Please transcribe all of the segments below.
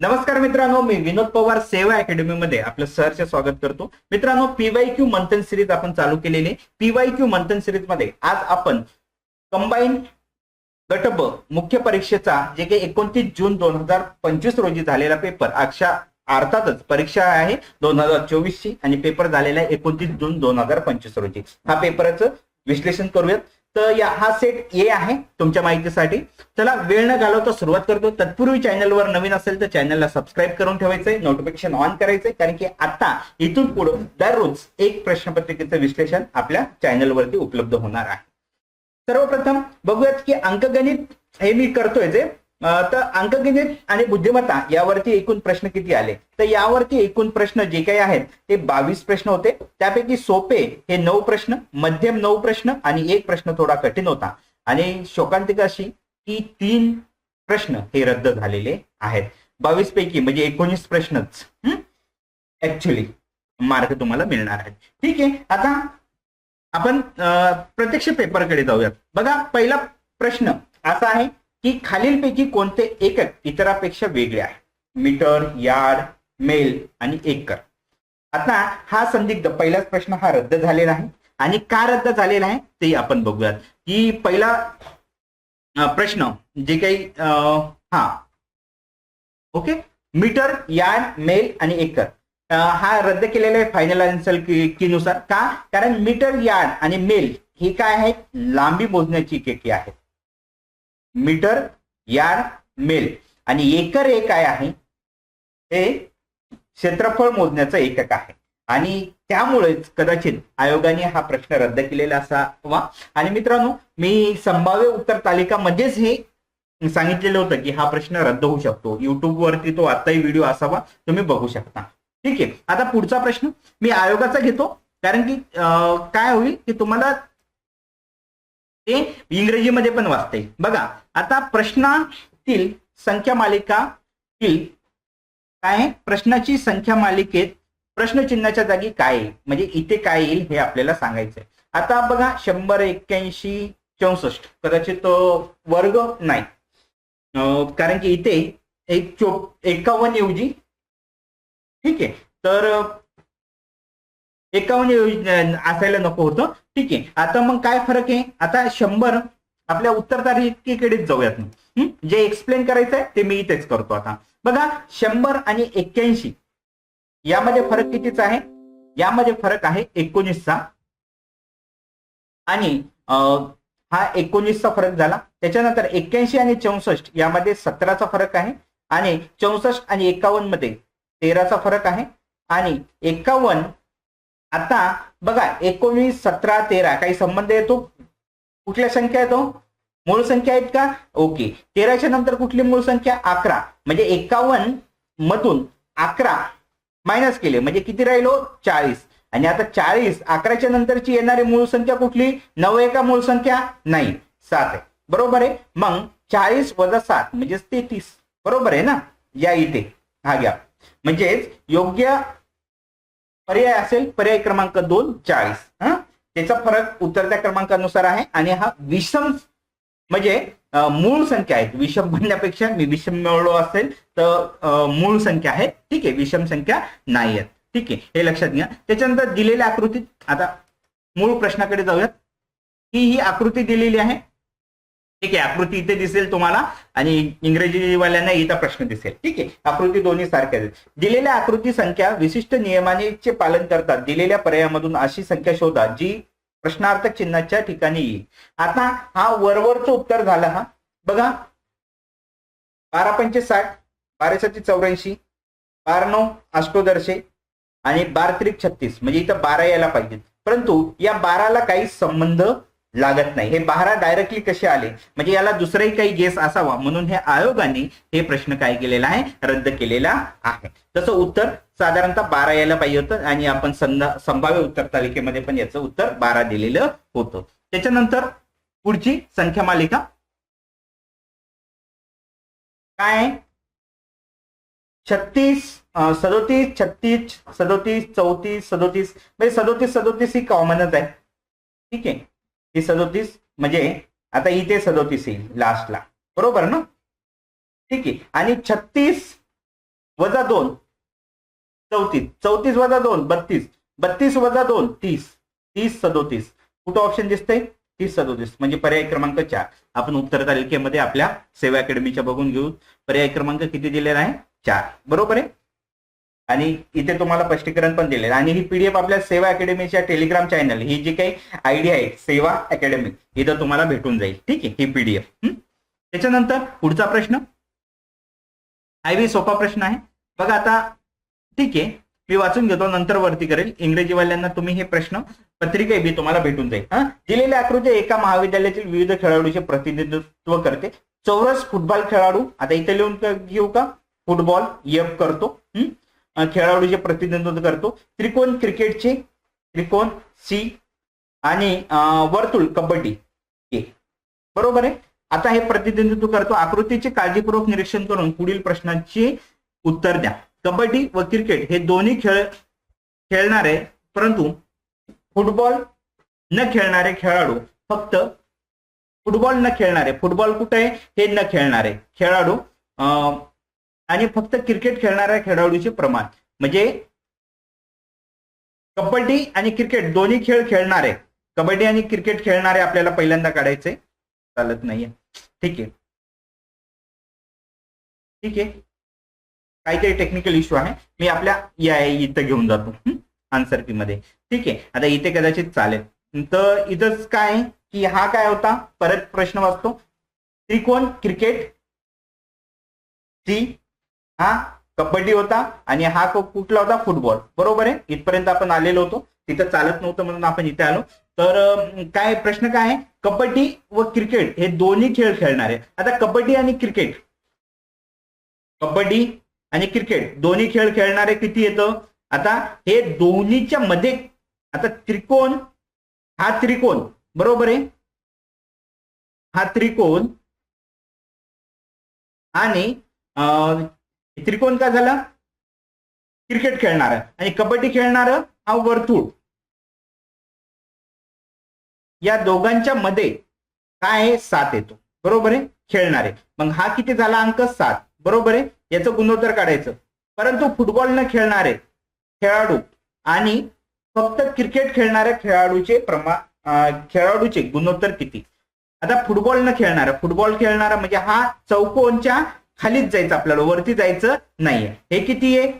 नमस्कार मित्रांनो मी विनोद पवार सेवा अकॅडमी मध्ये आपलं सहर्ष स्वागत करतो. मित्रांनो पीवाय क्यू मंथन सिरीज आपण चालू केलेली. पीवाय क्यू मंथन सिरीजमध्ये आज आपण कंबाईन गट ब मुख्य परीक्षेचा जे काही एकोणतीस जून दोन हजार पंचवीस रोजी झालेला पेपर अक्षा अर्थातच परीक्षा आहे दोन हजार चोवीसची आणि पेपर झालेला आहे एकोणतीस जून दोन हजार पंचवीस रोजी. हा पेपरचं विश्लेषण करूयात. तर या हा सेट ए आहे तुमच्या माहितीसाठी. चला वेळ न घालवता सुरुवात करतो. तत्पूर्वी चॅनलवर नवीन असेल तर चॅनलला सबस्क्राईब करून ठेवायचंय नोटिफिकेशन ऑन करायचंय कारण की आता इथून पुढे दररोज एक प्रश्नपत्रिकेचं विश्लेषण आपल्या चॅनलवरती उपलब्ध होणार आहे. सर्वप्रथम बघूयात की अंकगणित हे मी करतोय जे तर अंकगणित आणि बुद्धिमत्ता यावरती एकूण प्रश्न किती आले? तर यावरती एकूण प्रश्न जे काही आहेत ते बावीस प्रश्न होते. त्यापैकी सोपे हे नऊ प्रश्न मध्यम नऊ प्रश्न आणि एक प्रश्न थोडा कठीण होता. आणि शोकांतिका अशी की तीन प्रश्न हे रद्द झालेले आहेत. बावीस पैकी म्हणजे एकोणीस प्रश्नच ऍक्च्युली मार्क तुम्हाला मिळणार आहेत. ठीक आहे आता आपण प्रत्यक्ष पेपरकडे जाऊयात. बघा पहिला प्रश्न असा आहे की खालीलपैकी कोणते एकक इतरापेक्षा वेगळे आहे मीटर यार्ड मेल आणि एकर आता हा संदिग्ध पहिलाच प्रश्न हा रद्द झालेला आहे. आणि का रद्द झालेला आहे? ते आपण बघूयात. की पहिला प्रश्न जे काही हा. ओके? मीटर यार्ड मेल आणि एकर हा रद्द केलेला आहे फायनल आन्सर की नुसार का? कारण मीटर यार्ड आणि मेल ही काय आहेत? लांबी मोजण्याची एकके आहेत. Metre yard mile. आणि एकर एक काय आहे? हे क्षेत्रफळ मोजण्याचं एकक आहे. आणि त्यामुळेच कदाचित आयोगाने हा प्रश्न रद्द केलेला असावा. आणि मित्रांनो मी संभाव्य उत्तर तालिका म्हणजेच हे सांगितलेलं होतं की हा प्रश्न रद्द होऊ शकतो. युट्यूबवरती तो आताही व्हिडिओ असावा. तुम्ही बघू शकता. ठीक आहे. आता पुढचा प्रश्न मी आयोगाचा घेतो. कारण की काय होईल की तुम्हाला ते इंग्रजीमध्ये पण वाचते बघा आता प्रश्नातील संख्या मालिकातील काय? प्रश्नाची संख्या मालिकेत प्रश्नचिन्हाच्या जागी काय? येईल म्हणजे इथे काय येईल हे आपल्याला सांगायचंय. आता बघा शंभर एक्क्याऐंशी चौसष्ट कदाचित वर्ग नाही. कारण की इथे एक चो एकावन्न ऐवजी ठीक आहे. तर एकावन्न ऐवजी असायला नको होतं. ठीक आहे. आता मग काय फरक आहे? आता शंभर आपल्या उत्तरतारिकेकडेच जाऊयात मी जे एक्सप्लेन करायचं आहे ते मी इथेच करतो आता. बघा शंभर आणि एक्क्याऐंशी यामध्ये फरक कितीचा आहे? यामध्ये फरक आहे एकोणीसचा. आणि अं, हा एकोणीसचा फरक झाला. त्याच्यानंतर एक्क्याऐंशी आणि चौसष्ट यामध्ये सतराचा फरक आहे. आणि चौसष्ट आणि एकावन्नमध्ये तेराचा फरक आहे. आणि एकावन्न आता बघा एकोणीस सतरा तेरा काही संबंध येतो? कुठल्या संख्या आहे तो? मूळ संख्या आहेत का? ओके. तेराच्या नंतर कुठली मूळ संख्या? अकरा. म्हणजे एकावन्न मधून अकरा मायनस केले. म्हणजे किती राहिलो? चाळीस. आणि आता चाळीस अकराच्या नंतरची येणारी मूळ संख्या कुठली? नऊ एका मूळ संख्या नाही. सात आहे. बरोबर आहे? मग चाळीस वजा सात म्हणजेच तेहतीस. बरोबर आहे ना? या इथे. हा घ्या. म्हणजेच योग्य पर्याय असेल पर्याय क्रमांक दोन चाळीस. हा? त्याचा फरक उतरत्या क्रमांकानुसार आहे आणि हा विषम म्हणजे मूळ संख्या आहे. विषम म्हणण्यापेक्षा मी विषम मिळवलो असेल तर मूळ संख्या आहे. ठीक आहे विषम संख्या नाही आहेत ठीक आहे हे लक्षात घ्या. त्याच्यानंतर दिलेल्या आकृतीत आता मूळ प्रश्नाकडे जाऊयात. ही ही आकृती दिलेली आहे. ठीक आहे आकृती इथे दिसेल तुम्हाला आणि इंग्रजीवाल्यांना इथं प्रश्न दिसेल. ठीक आहे आकृती दोन्ही सारख्या दिलेल्या आकृती संख्या विशिष्ट नियमाने पालन करतात. दिलेल्या पर्यायामधून अशी संख्या शोधा जी प्रश्नार्थक चिन्हाच्या ठिकाणी येईल. आता हा वरवरचं उत्तर झालं हा. बघा. बारा पंचे साठ बारासाठी चौऱ्याऐंशी बारा नऊ अष्टोदर्शे आणि बारा त्रिक छत्तीस. म्हणजे इथं बारा यायला पाहिजे परंतु या बाराला काही संबंध लागत नाही. हे बारा डायरेक्टली कसे आले? म्हणजे याला दुसराही काही गेस असावा. म्हणून हे आयोगाने हे प्रश्न काय केलेला आहे? रद्द केलेला आहे. तसं उत्तर साधारणतः बारा यायला पाहिजे होतं आणि आपण संभाव्य उत्तर तालिकेमध्ये पण याचं उत्तर बारा दिलेलं होतं. त्याच्यानंतर पुढची संख्या मालिका. काय? छत्तीस सदोतीस छत्तीस सदोतीस चौतीस सदोतीस. म्हणजे सदोतीस सदोतीस ही कॉमनच आहे. ठीक आहे? ही सदोतीस म्हणजे आता इथे सदोतीस येईल लास्टला बरोबर ना? ठीक. आहे आणि छत्तीस वजा दोन चौतीस. चौतीस वजा दोन बत्तीस. बत्तीस वजा दोन तीस. तीस सदोतीस. कुठं ऑप्शन दिसतंय? तीस सदोतीस. म्हणजे पर्याय क्रमांक चार. आपण उत्तर तालिकेमध्ये आपल्या सेवा अकॅडमीच्या बघून घेऊ. पर्याय क्रमांक किती दिलेला आहे? चार. बरोबर आहे? आणि इथे तुम्हाला स्पष्टीकरण पण दिलेलं आणि ही पीडीएफ आपल्या सेवा अकॅडमीच्या टेलिग्राम चॅनल ही जी काही आयडिया आहे सेवा अकॅडमी इथं तुम्हाला भेटून जाईल. ठीक आहे ही पीडीएफ त्याच्यानंतर पुढचा प्रश्न. आयवी सोपा प्रश्न आहे. बघा आता ठीक आहे मी वाचून घेतो नंतर वरती करेल. इंग्रजीवाल्यांना तुम्ही हे प्रश्न पत्रिका बी तुम्हाला भेटून जाईल. हा? दिलेल्या आकृती एका महाविद्यालयातील विविध खेळाडूचे प्रतिनिधित्व करते. चौरस फुटबॉल खेळाडू आता इथे लिहून घेऊ का? फुटबॉल यप करतो. हम्म? खेळाडूचे प्रतिनिधित्व करतो. त्रिकोण क्रिकेटचे त्रिकोण सी आणि वर्तुळ कबड्डी. ए. बरोबर आहे? आता हे प्रतिनिधित्व करतो. आकृतीचे काळजीपूर्वक निरीक्षण करून पुढील प्रश्नाचे उत्तर द्या. कबड्डी व क्रिकेट हे दोन्ही खेळ खेळणारे परंतु फुटबॉल न खेळणारे खेळाडू फक्त फुटबॉल न खेळणारे फुटबॉल कुठे आहे? हे न खेळणारे खेळाडू अं, आणि फक्त क्रिकेट खेळणाऱ्या खेळाडूचे प्रमाण. म्हणजे कबड्डी आणि क्रिकेट दोन्ही खेळ खेळणारे कबड्डी आणि क्रिकेट खेळणारे आपल्याला पहिल्यांदा काढायचे चालत नाहीये. ठीक आहे. ठीक आहे. काहीतरी टेक्निकल इश्यू आहे. मी आपल्या या इथं घेऊन जातो. आन्सर की मध्ये. ठीक आहे. आता इथे कदाचित चालेल. तर इथंच काय की हा काय होता? परत प्रश्न वाचतो. त्रिकोण क्रिकेट सी हा कबड्डी होता आणि हा को- कुठला होता? फुटबॉल. बरोबर आहे? इथपर्यंत आपण आलेलो होतो. तिथं चालत नव्हतं म्हणून आपण इथे आलो. तर काय प्रश्न काय आहे? कबड्डी व क्रिकेट हे दोन्ही खेळ खेळणारे. आता कबड्डी आणि क्रिकेट. कबड्डी आणि क्रिकेट दोन्ही खेळ खेळणारे किती येतं? आता हे दोन्हीच्या मध्ये आता त्रिकोण हा त्रिकोण. बरोबर आहे? हा त्रिकोण आणि त्रिकोण का झाला? क्रिकेट खेळणार. आणि कबड्डी खेळणार हा वर्तुळ. या दोघांच्या मध्ये काय आहे? सात येतो. बरोबर आहे? खेळणारे मग हा किती झाला अंक? सात. बरोबर आहे? याचं गुणोत्तर काढायचं. परंतु फुटबॉल न खेळणारे खेळाडू आणि फक्त क्रिकेट खेळणाऱ्या खेळाडूचे प्रमाण खेळाडूचे गुणोत्तर किती? आता फुटबॉल न खेळणारा फुटबॉल खेळणारा म्हणजे हा चौकोनच्या खालीच जायचं आपल्याला वरती जायचं नाहीये. हे किती आहे?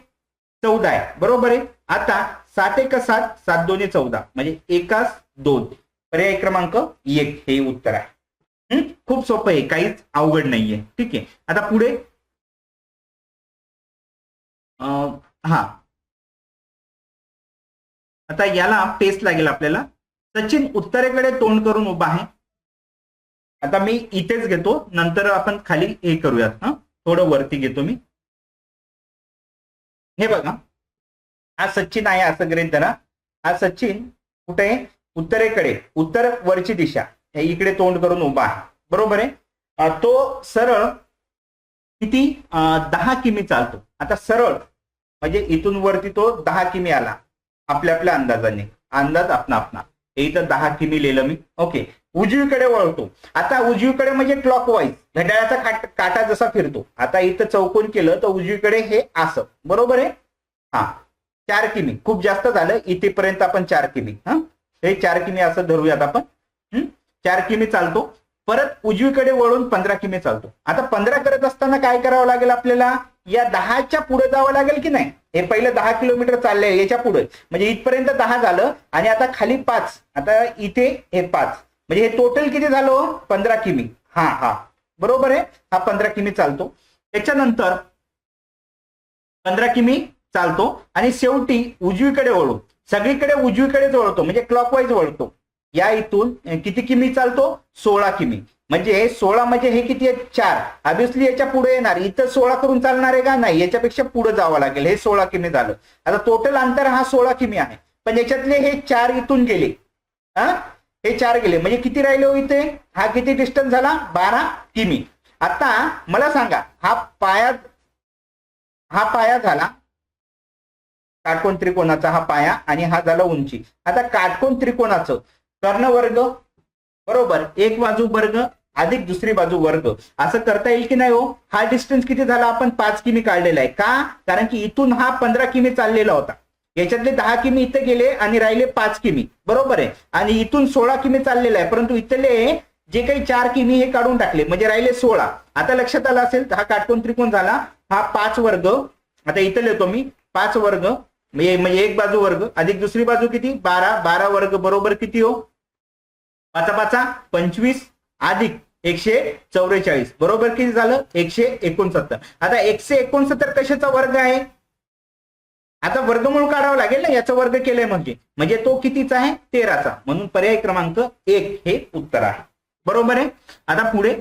चौदा आहे. बरोबर आहे? आता सात एक सात सात दोन्ही चौदा. म्हणजे एकाच दोन. पर्याय क्रमांक एक हे उत्तर आहे. खूप सोपं आहे. काहीच अवघड नाहीये. ठीक आहे? आता पुढे. हा. आता याला पेस्ट लागेल आपल्याला. सचिन उत्तरेकडे तोंड करून उभा आहे. आता मी इथेच घेतो. नंतर आपण खाली हे करूयात. हा? थोडं वरती घेतो मी. हे बघा. हा सचिन आहे असं गृहित धरा हा सचिन कुठे? आहे उत्तरेकडे. उत्तर वरची दिशा. हे इकडे तोंड करून उभा आहे. बरोबर आहे? तो सरळ किती? दहा किमी चालतो. आता सरळ म्हणजे इथून वरती तो दहा किमी आला. आपल्या आपल्या अंदाजाने. अंदाज आपणा आपणा. इथं दहा किमी लिहिलं मी. ओके. उजवीकडे वळतो. आता उजवीकडे म्हणजे क्लॉकवाईज घड्याळाचा काट काटा जसा फिरतो. आता इथं चौकोन केलं तर उजवीकडे हे असं. बरोबर आहे? हा. चार किमी खूप जास्त झालं. इथेपर्यंत आपण चार किमी हा? हे चार किमी असं धरूयात आपण. चार किमी चालतो. परत उजवीकडे वळून पंधरा किमी चालतो. आता पंधरा करत असताना काय करावं लागेल आपल्याला? या दहाच्या पुढे जावं लागेल की नाही? हे पहिलं दहा किलोमीटर चाललंय याच्यापुढे. म्हणजे इथपर्यंत दहा झालं आणि आता खाली पाच. आता इथे हे पाच. म्हणजे हे टोटल किती झालं हो? पंधरा किमी. हा हा. बरोबर आहे? हा पंधरा किमी चालतो. त्याच्यानंतर पंधरा किमी चालतो आणि शेवटी उजवीकडे वळू. सगळीकडे उजवीकडेच वळतो म्हणजे क्लॉकवाईज वळतो. या इथून किती किमी चालतो? सोळा किमी. म्हणजे सोळा म्हणजे हे किती आहे चार. ऑब्विसली याच्यापुढे येणार. इथं सोळा करून चालणार आहे का? नाही. याच्यापेक्षा पुढे जावं लागेल. हे सोळा किमी झालं. आता टोटल अंतर हा सोळा किमी आहे. पण याच्यातले हे चार इथून गेले. हा? हे चार गेले. म्हणजे किती राहिले हो इथे? हा किती डिस्टन्स झाला? बारा किमी. आता मला सांगा हा पाया हा पाया झाला काटकोण त्रिकोणाचा हा पाया आणि हा झाला उंची. आता काटकोण त्रिकोणाचं कर्णवर्ग बरोबर एक बाजू वर्ग अधिक दुसरी बाजू वर्ग. असं करता येईल की नाही हो? हा डिस्टन्स किती झाला? आपण पाच किमी काढलेला आहे. का? कारण की इथून हा पंधरा किमी चाललेला होता. याच्यातले दहा किमी इथे गेले आणि राहिले पाच किमी. बरोबर आहे? आणि इथून सोळा किमी चाललेला आहे. परंतु इथले जे काही चार किमी हे काढून टाकले म्हणजे राहिले सोळा. आता लक्षात आला असेल हा काटकोन त्रिकोण झाला. हा पाच वर्ग. आता इथं लिहितो मी. पाच वर्ग. म्हणजे म्हणजे एक बाजू वर्ग. अधिक दुसरी बाजू किती? बारा. बारा वर्ग बरोबर किती हो? पाचा पाचा. पंचवीस. अधिक एकशे चौवेचाळीस. बरोबर किती झालं? एकशे एकोणसत्तर. आता एकशे एकोणसत्तर कशाचा वर्ग आहे? आता वर्गमूळ काढावं लागेल ना याचा वर्ग केलाय म्हणजे म्हणजे तो कितीचा आहे? तेराचा. म्हणून पर्याय क्रमांक एक हे उत्तर आहे. बरोबर आहे? आता पुढे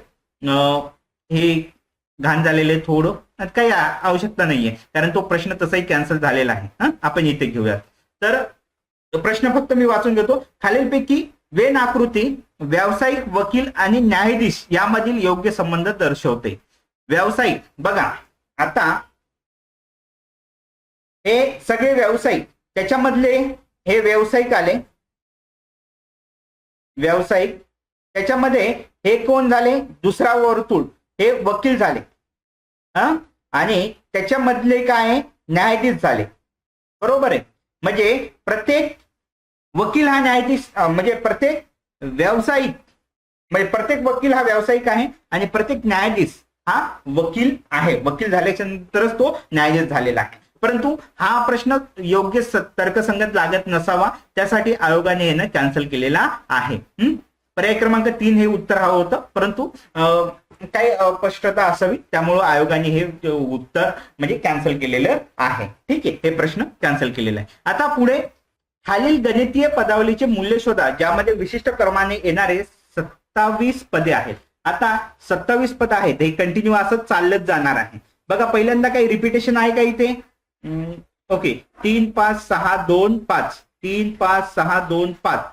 हे घाण झालेले थोडं काही आवश्यकता नाहीये. कारण तो प्रश्न तसाही कॅन्सल झालेला आहे. हा? आपण इथे घेऊयात. तर प्रश्न फक्त मी वाचून घेतो. खालीलपैकी वेन आकृती व्यावसायिक वकील आणि न्यायाधीश यामधील योग्य संबंध दर्शवते. व्यावसायिक बघा. आता हे सगळे व्यावसायिक. त्याच्यामधले हे व्यावसायिक आले. व्यावसायिक. त्याच्यामध्ये हे कोण झाले? दुसरा वर्तुळ. हे वकील झाले. हा? आणि त्याच्यामधले काय? आहे? न्यायाधीश झाले. बरोबर आहे. म्हणजे प्रत्येक वकील हा न्यायाधीश म्हणजे प्रत्येक व्यावसायिक म्हणजे प्रत्येक वकील हा व्यावसायिक आहे आणि प्रत्येक न्यायाधीश हा वकील आहे. वकील झाल्याच्या नंतरच तो न्यायाधीश झालेला आहे. परंतु हा प्रश्न योग्य तर्कसंगत लागत नसावा त्यासाठी आयोगाने यानं कॅन्सल केलेला आहे. पर्याय क्रमांक तीन हे उत्तर हवं होतं. परंतु काही अस्पष्टता असावी त्यामुळं आयोगाने हे उत्तर म्हणजे कॅन्सल केलेलं आहे. ठीक आहे? हे प्रश्न कॅन्सल केलेला आहे. आता पुढे खालील गणितीय पदावलीचे मूल्य शोधा ज्यामध्ये विशिष्ट क्रमाने येणारे सत्तावीस पदे आहेत. आता सत्तावीस पद आहेत. हे कंटिन्यू असं चाललंच जाणार आहे. बघा पहिल्यांदा काही रिपिटेशन आहे का इथे? ओके. तीन पाच सहा दोन पाच. तीन पाच सहा दोन पाच.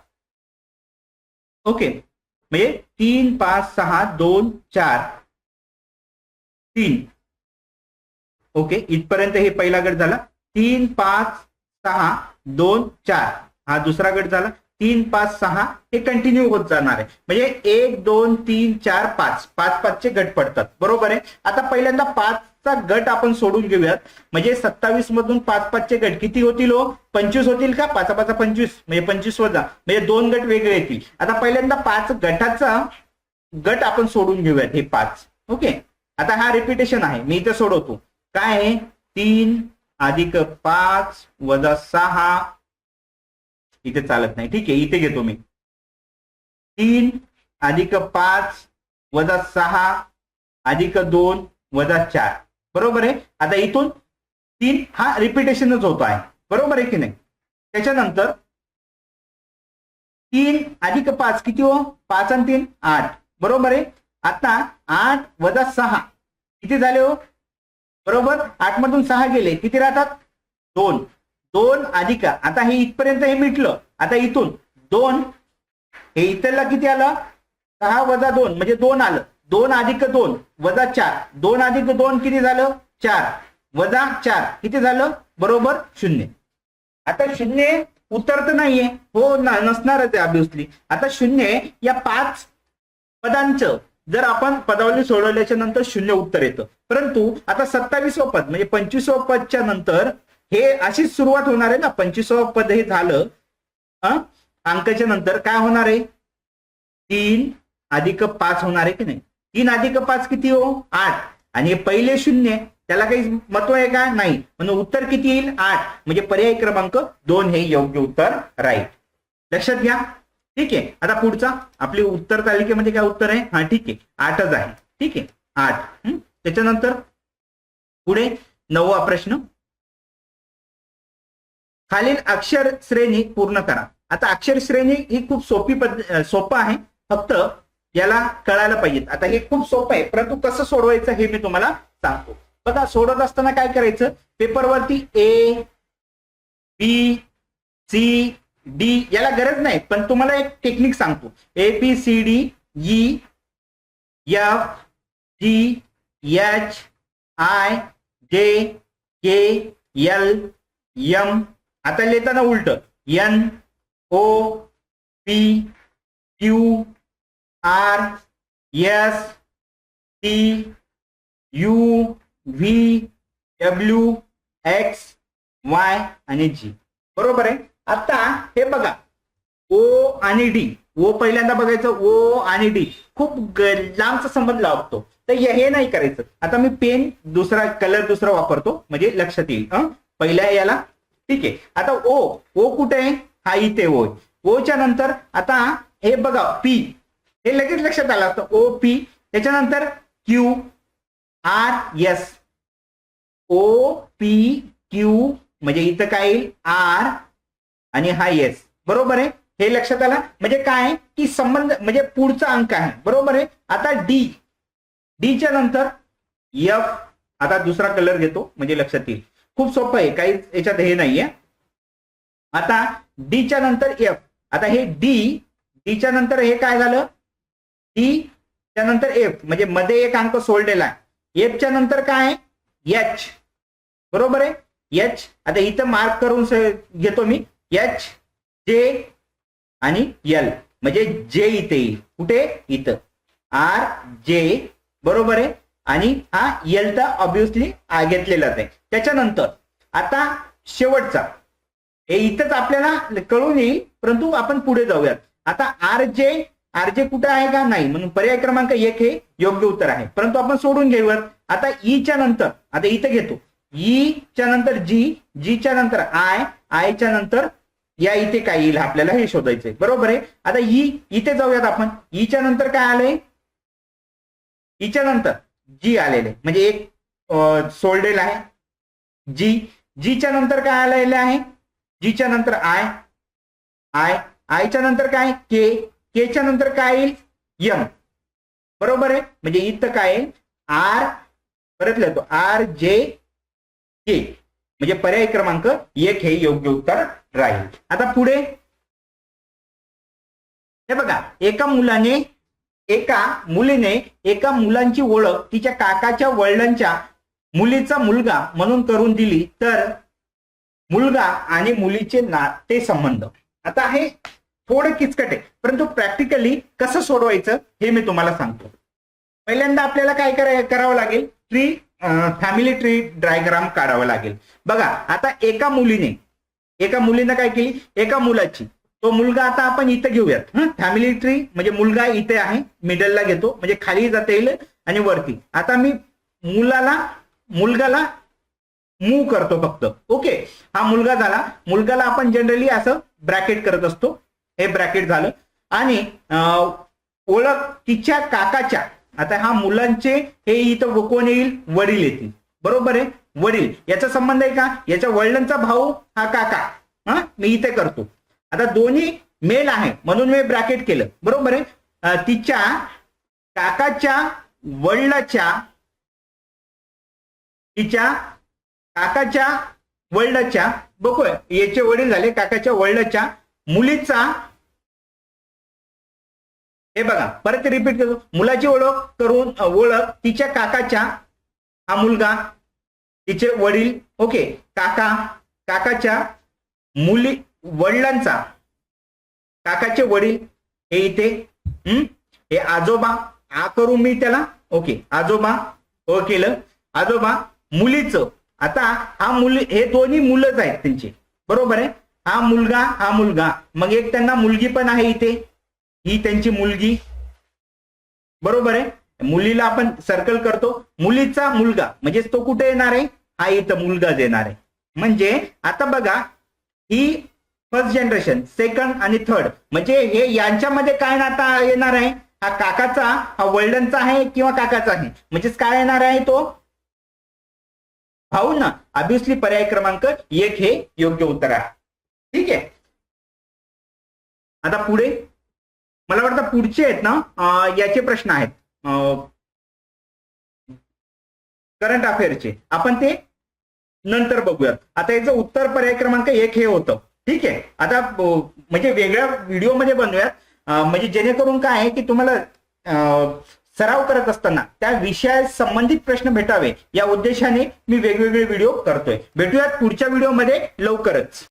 ओके. म्हणजे तीन पाच सहा दोन चार. तीन. ओके. इथपर्यंत हे पहिला गट झाला. तीन पाच सहा दोन चार. हा दुसरा गट झाला. तीन पाच सहा हे कंटिन्यू होत जाणार आहे. म्हणजे एक दोन तीन चार पाच. पाच पाचचे गट पडतात. बरोबर आहे? आता पहिल्यांदा पाच चा गट आपण सोडून घेऊयात. म्हणजे सत्तावीस मधून पाच पाचचे गट. किती होतील हो? पंचवीस होतील का? पाचा पाच पंचवीस. म्हणजे पंचवीस वजा. म्हणजे दोन गट वेगळे येतील. आता पहिल्यांदा पाच गटाचा गट आपण सोडून घेऊयात हे पाच. ओके? आता हा रिपिटेशन आहे. मी इथे सोडवतो. काय आहे? तीन अधिक पाच वजा सहा. इथे चालत नाही. ठीक आहे. इथे घेतो मी. तीन अधिक पाच वजा सहा अधिक दोन वजा चार. बरोबर आहे? आता इथून तीन हा रिपिटेशनच होतो आहे. बरोबर आहे की नाही? त्याच्यानंतर तीन अधिक पाच किती हो? पाच आणि तीन आठ. बरोबर आहे? आता आठ वजा सहा. किती झाले हो? बरोबर? आठ मधून सहा गेले. किती राहतात? दोन. दोन अधिक. आता हे इथपर्यंत हे मिटलं. आता इथून दोन. हे इतरला किती आलं? सहा वजा दोन. म्हणजे दोन आलं. दोन अधिक दोन वजा चार. दोन अधिक दोन किती झालं? चार. वजा चार. किती झालं? बरोबर शून्य. आता शून्य उत्तर तर नाहीये. हो ना नसणारच आहे ऑब्विसली आता शून्य या पाच पदांचं जर आपण पदावली सोडवल्याच्या नंतर शून्य उत्तर येतं. परंतु आता सत्तावीसवं पद म्हणजे पंचवीसवं पदच्या नंतर हे अशीच सुरुवात होणार आहे ना. पंचवीसवं पद हे झालं अंकाच्या नंतर काय होणार आहे? तीन अधिक पाच होणार आहे की नाही? तीन अधिक पाच किती हो आठ. आणि पहिले शून्य त्याला काही महत्त्व आहे का? नाही. म्हणून उत्तर किती येईल? आठ. म्हणजे पर्याय क्रमांक दोन हे योग्य उत्तर राहील. लक्षात घ्या. ठीक आहे. आता पुढचा. आपली उत्तर तालिकेमध्ये काय उत्तर आहे? हा ठीक आहे. आठच आहे. ठीक आहे. आठ. त्याच्यानंतर पुढे नववा प्रश्न. खालील अक्षर श्रेणी पूर्ण करा. आता अक्षर श्रेणी ही खूप सोपी पद्ध सोपं आहे. फक्त याला कळायला पाहिजे. आता हे खूप सोपं आहे परंतु कसं सोडवायचं हे मी तुम्हाला सांगतो. बघा सोडवत असताना काय करायचं? पेपरवरती ए बी सी डी याला गरज नाही पण तुम्हाला एक टेक्निक सांगतो. A B C D E F G H I J K L M आता लिहिताना उलट. N O P Q R S T U V W X Y आणि जी बरोबर आहे? आता हे बघा. ओ आणि डी. ओ पहिल्यांदा बघायचं ओ आणि डी. खूप लांबचा संबंध लावतो. तर हे नाही करायचं. आता मी पेन दुसरा कलर दुसरा वापरतो. म्हणजे लक्षात येईल. पहिल्या याला. ठीक आहे. आता ओ. ओ कुठे आहे? हा इथे ओ. ओच्या नंतर आता हे बघा पी. हे लगेच लक्षात आलं असतं. ओ पी त्याच्यानंतर Q R S O P Q म्हणजे इथं काय येईल? आर आणि हा एस बरोबर आहे? हे लक्षात आलं? म्हणजे काय? आहे? की संबंध म्हणजे पुढचा अंक आहे. बरोबर आहे? आता डी डीच्या नंतर एफ आता दुसरा कलर घेतो म्हणजे लक्षात येईल. खूप सोपं आहे. काही याच्यात हे नाहीये. आता डीच्या नंतर एफ आता हे डी डीच्या नंतर हे काय झालं? डी च्या नंतर एफ म्हणजे मध्ये एक अंक सोडलेला आहे. एफच्या नंतर काय आहे? एच बरोबर आहे? एच आता इथं मार्क करून घेतो मी. एच जे आणि एल म्हणजे जे इथे येईल. कुठे? इथं. आर जे बरोबर आहे? आणि हा एल तर ऑब्विसली घेतलेलाच आहे. त्याच्यानंतर आता शेवटचा. हे इथंच आपल्याला कळून येईल परंतु आपण पुढे जाऊयात. आता आर जे आरजे कुठं कुठे आहे का नाही? म्हणून पर्याय क्रमांक एक हे योग्य उत्तर आहे. परंतु आपण सोडून घेऊयात. आता ई च्या नंतर आता इथं घेतो. ई च्या नंतर जी जी च्या नंतर आय आय च्या नंतर या इथे काय येईल? आपल्याला हे शोधायचंय. बरोबर आहे? आता ई इथे जाऊयात आपण. ई च्या नंतर काय आलंय? ईच्या नंतर जी आलेले म्हणजे एक सोल्डेल आहे. जी जीच्या नंतर काय आलेलं आहे? जीच्या नंतर आय आय आयच्या नंतर काय? के केच्या नंतर काय येईल? यम बरोबर आहे? म्हणजे इथं काय आहे आर परत लिहितो. आर जे के म्हणजे पर्याय क्रमांक एक हे योग्य उत्तर राहील. आता पुढे. हे बघा. एका मुलाने एका मुलीने एका मुलांची ओळख तिच्या काकाच्या वडिलांच्या मुलीचा मुलगा म्हणून करून दिली तर मुलगा आणि मुलीचे नाते संबंध. आता हे थोडं किचकट आहे. परंतु प्रॅक्टिकली कसं सोडवायचं हे मी तुम्हाला सांगतो. पहिल्यांदा आपल्याला काय कराय करावं लागेल? ट्री फॅमिली ट्री डायग्राम काढावं लागेल. बघा आता एका मुलीने एका मुलीनं काय केली? एका मुलाची. तो मुलगा आता आपण इथं घेऊयात. फॅमिली ट्री म्हणजे मुलगा इथे आहे मिडलला घेतो. म्हणजे खाली जाता येईल आणि वरती. आता मी मुलाला मुलगाला मूव करतो फक्त. ओके हा मुलगा झाला. मुलगाला आपण जनरली असं ब्रॅकेट करत असतो. हे ब्रॅकेट झालं. आणि ओळख तिच्या काकाच्या आता हा मुलांचे हे इथं कोण येईल? वडील येतील. बरोबर आहे? वडील. याचा संबंध आहे का? याच्या वडिलांचा भाऊ हा काका. हा? मी इथे करतो. आता दोन्ही मेल आहे म्हणून मी ब्रॅकेट केलं. बरोबर आहे? तिच्या काकाच्या वडिलाच्या तिच्या काकाच्या वडिलाच्या बघूया याचे वडील झाले काकाच्या वडिलाच्या मुलीचा हे बघा परत रिपीट करतो. मुलाची ओळख करून ओळख तिच्या काकाच्या हा मुलगा तिचे वडील ओके. काका काकाच्या मुली वडिलांचा काकाचे वडील हे इथे हम्म हे आजोबा आ करू मी त्याला ओके. आजोबा हो केलं. आजोबा मुलीचं. आता हा मुली हे दोन्ही मुलंच आहेत त्यांची. बरोबर आहे? हा मुलगा हा मुलगा. मग एक त्यांना मुलगी पण आहे इथे. ही त्यांची मुलगी. बरोबर आहे? मुलीला आपण सर्कल करतो. मुलीचा मुलगा म्हणजे तो कुठे येणार आहे? हा इथं मुलगाच येणार आहे. म्हणजे आता बघा ही फर्स्ट जनरेशन सेकंड आणि थर्ड म्हणजे हे यांच्यामध्ये काय नाता येणार आहे? हा काकाचा हा वल्डनचा आहे किंवा काकाचा आहे? म्हणजेच काय येणार आहे तो? भाऊ ना ऑब्विसली पर्याय क्रमांक एक हे योग्य उत्तर आहे. ठीक आहे? आता पुढे. मला वाटतं पुढचे आहेत ना याचे प्रश्न आहेत. करंट अफेअरचे आपण ते नंतर बघूयात. आता याचं उत्तर पर्याय क्रमांक एक हे होतं. ठीक आहे? आता म्हणजे वेगळ्या व्हिडिओमध्ये बनवूयात. म्हणजे जेणेकरून काय आहे की तुम्हाला सराव करत असताना त्या विषया संबंधित प्रश्न भेटावे. या उद्देशाने मी वेगवेगळे व्हिडिओ करतोय. भेटूयात पुढच्या व्हिडिओमध्ये लवकरच.